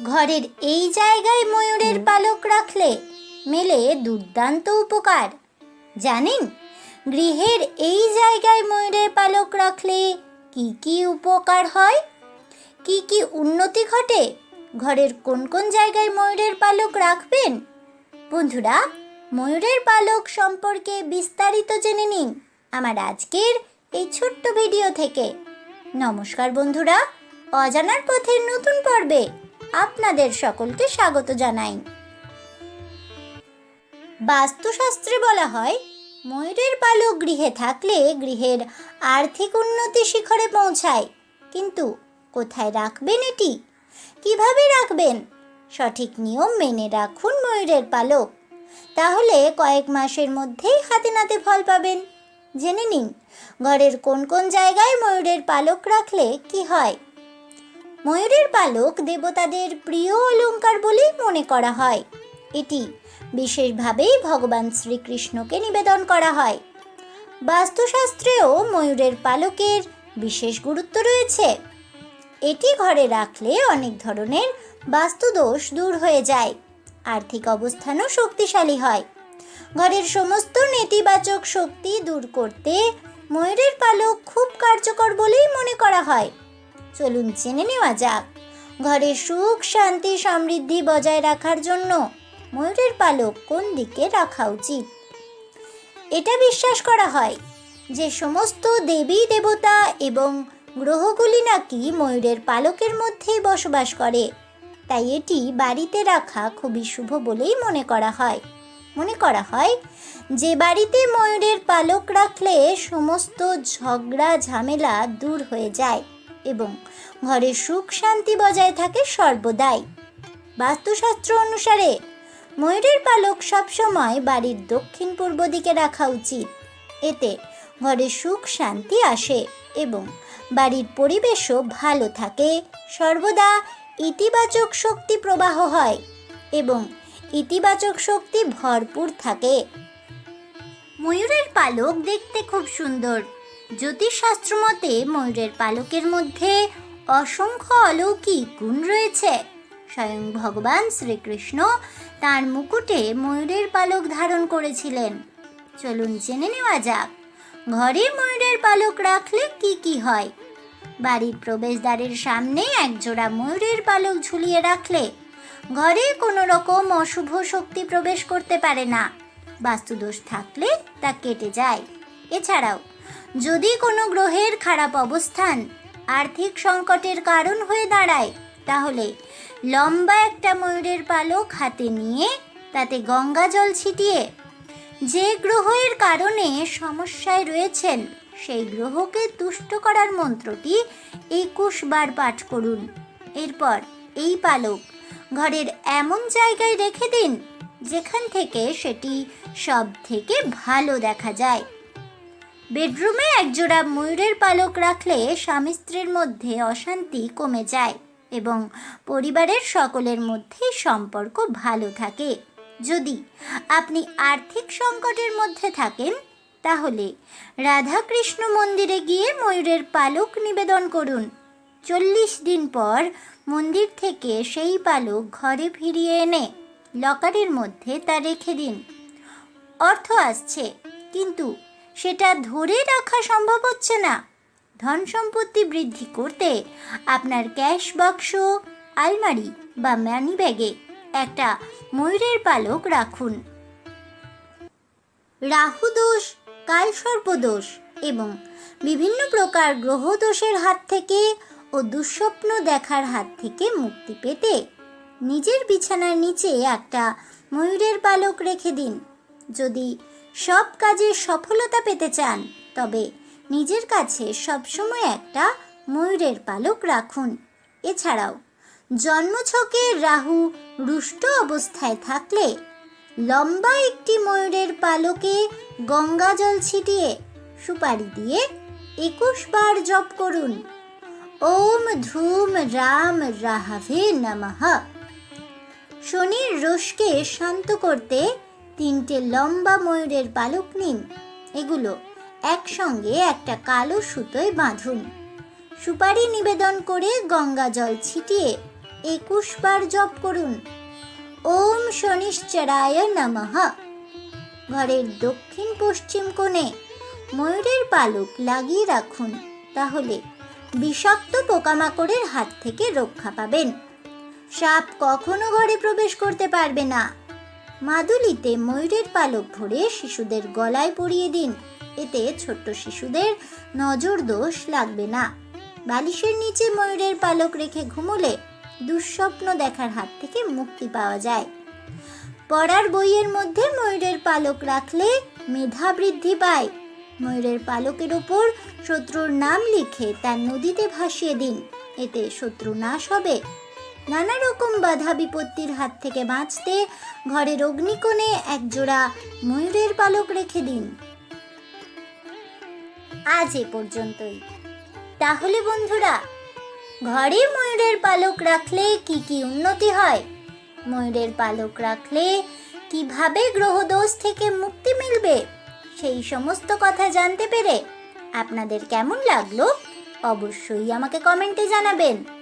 ঘরের এই জায়গায় ময়ূরের পালক রাখলে মেলে দুর্দান্ত উপকার। জানেন গৃহের এই জায়গায় ময়ূরের পালক রাখলে কি কি উপকার হয়? কি কি উন্নতি ঘটে? ঘরের কোন কোন জায়গায় ময়ূরের পালক রাখবেন? বন্ধুরা ময়ূরের পালক সম্পর্কে বিস্তারিত জেনে নিন আমার আজকের এই ছোট্ট ভিডিও থেকে। নমস্কার বন্ধুরা অজানার পথের নতুন পর্বে আপনাদের সকলকে স্বাগত জানাই। বাস্তুশাস্ত্রে বলা হয়, ময়ূরের পালক গৃহে থাকলে গৃহের আর্থিক উন্নতি শিখরে পৌঁছায়। কিন্তু কোথায় রাখবেন এটি? কীভাবে রাখবেন? সঠিক নিয়ম মেনে রাখুন ময়ূরের পালক। তাহলে কয়েক মাসের মধ্যেই হাতে নাতে ফল পাবেন। জেনে নিন, ঘরের কোন কোন জায়গায় ময়ূরের পালক রাখলে কি হয়? ময়ূরের পালক দেবতাদের প্রিয় অলংকার বলেই মনে করা হয়। এটি বিশেষভাবেই ভগবান শ্রীকৃষ্ণকে নিবেদন করা হয়। বাস্তুশাস্ত্রেও ময়ূরের পালকের বিশেষ গুরুত্ব রয়েছে। এটি ঘরে রাখলে অনেক ধরনের বাস্তুদোষ দূর হয়ে যায়, আর্থিক অবস্থানও শক্তিশালী হয়। ঘরের সমস্ত নেতিবাচক শক্তি দূর করতে ময়ূরের পালক খুব কার্যকর বলেই মনে করা হয়। চলুন জেনে নেওয়া যাক। ঘরে সুখ, শান্তি, সমৃদ্ধি বজায় রাখার জন্য ময়ূরের পালক কোন দিকে রাখা উচিত? এটা বিশ্বাস করা হয় যে সমস্ত দেবী, দেবতা এবং গ্রহগুলি নাকি ময়ূরের পালকের মধ্যেই বসবাস করে। তাই এটি বাড়িতে রাখা খুবই শুভ বলেই মনে করা হয়। মনে করা হয় যে বাড়িতে ময়ূরের পালক রাখলে সমস্ত ঝগড়া, ঝামেলা দূর হয়ে যায়। এবং ঘরে সুখ শান্তি বজায় থাকে সর্বদাই। বাস্তুশাস্ত্র অনুসারে ময়ূরের পালক সবসময় বাড়ির দক্ষিণ পূর্ব দিকে রাখা উচিত। এতে ঘরে সুখ শান্তি আসে এবং বাড়ির পরিবেশও ভালো থাকে। সর্বদা ইতিবাচক শক্তি প্রবাহ হয় এবং ইতিবাচক শক্তি ভরপুর থাকে। ময়ূরের পালক দেখতে খুব সুন্দর। জ্যোতিষশাস্ত্র মতে ময়ূরের পালকের মধ্যে অসংখ্য অলৌকিক গুণ রয়েছে। স্বয়ং ভগবান শ্রীকৃষ্ণ তার মুকুটে ময়ূরের পালক ধারণ করেছিলেন। চলুন জেনে নেওয়া যাক, ঘরে ময়ূরের পালক রাখলে কি কি হয়? বাড়ির প্রবেশদ্বারের সামনে একজোড়া ময়ূরের পালক ঝুলিয়ে রাখলে ঘরে কোনো রকম অশুভ শক্তি প্রবেশ করতে পারে না। বাস্তুদোষ থাকলে তা কেটে যায়। এছাড়াও যদি কোনো গ্রহের খারাপ অবস্থান, আর্থিক সংকটের কারণ হয়ে দাঁড়ায়, তাহলে লম্বা একটা ময়ূরের পালক হাতে নিয়ে তাতে গঙ্গা জল ছিটিয়ে যে গ্রহের কারণে সমস্যায় রয়েছেন, সেই গ্রহকে তুষ্ট করার মন্ত্রটি একুশ বার পাঠ করুন। এরপর এই পালক ঘরের এমন জায়গায় রেখে দিন, যেখান থেকে সেটি সব থেকে ভালো দেখা যায়। বেডরুমে একজোড়া ময়ূরের পালক রাখলে স্বামী স্ত্রীর মধ্যে অশান্তি কমে যায় এবং পরিবারের সকলের মধ্যে সম্পর্ক ভালো থাকে। যদি আপনি আর্থিক সংকটের মধ্যে থাকেন, তাহলে রাধাকৃষ্ণ মন্দিরে গিয়ে ময়ূরের পালক নিবেদন করুন। চল্লিশ দিন পর মন্দির থেকে সেই পালক ঘরে ফিরিয়ে এনে লকারের মধ্যে তা রেখে দিন। অর্থ আসছে, কিন্তু সেটা ধরে রাখা সম্ভব হচ্ছে না। ধন সম্পত্তি বৃদ্ধি করতে আপনার ক্যাশ বাক্স, আলমারি বা মানি ব্যাগে একটা ময়ূরের পালক রাখুন। রাহু দোষ কালসর্পদোষ এবং বিভিন্ন প্রকার গ্রহ দোষের হাত থেকে ও দুঃস্বপ্ন দেখার হাত থেকে মুক্তি পেতে নিজের বিছানার নিচে একটা ময়ূরের পালক রেখে দিন। যদি সব কাজে সফলতা পেতে চান, তবে নিজের কাছে সবসময় একটা ময়ূরের পালক রাখুন। এছাড়াও, জন্মছকে রাহু রুষ্ট অবস্থায় থাকলে লম্বা একটি ময়ূরের পালকে গঙ্গা জল ছিটিয়ে সুপারি দিয়ে একুশ বার জপ করুন। ওম ধূম রাম রাহাভে নমঃ। শনির রোষকে শান্ত করতে তিনটে লম্বা ময়ূরের পালক নিন। এগুলো একসঙ্গে একটা কালো সুতোয় বাঁধুন। সুপারি নিবেদন করে গঙ্গা জল ছিটিয়ে একুশ বার জপ করুন। ওম শনিশ্চরায় নমঃ। ঘরের দক্ষিণ পশ্চিম কোণে ময়ূরের পালক লাগিয়ে রাখুন, তাহলে বিষাক্ত পোকামাকড়ের হাত থেকে রক্ষা পাবেন। সাপ কখনো ঘরে প্রবেশ করতে পারবে না। মাদুলিতে ময়ূরের পালক ভরে শিশুদের গলায় পরিয়ে দিন। এতে ছোট্ট শিশুদের নজর দোষ লাগবে না। বালিশের নিচে ময়ূরের পালক রেখে ঘুমোলে দুঃস্বপ্ন দেখার হাত থেকে মুক্তি পাওয়া যায়। পড়ার বইয়ের মধ্যে ময়ূরের পালক রাখলে মেধা বৃদ্ধি পায়। ময়ূরের পালকের ওপর শত্রুর নাম লিখে তার নদীতে ভাসিয়ে দিন। এতে শত্রু নাশ হবে। নানা রকম বাধা বিপত্তির হাত থেকে বাঁচতে ঘরের অগ্নিকোণে একজোড়া ময়ূরের পালক রেখে দিন। আজ এ পর্যন্তই। তাহলে বন্ধুরা, ঘরে ময়ূরের পালক রাখলে কি কি উন্নতি হয়? ময়ূরের পালক রাখলে কীভাবে গ্রহদোষ থেকে মুক্তি মিলবে? সেই সমস্ত কথা জানতে পেরে আপনাদের কেমন লাগল অবশ্যই আমাকে কমেন্টে জানাবেন।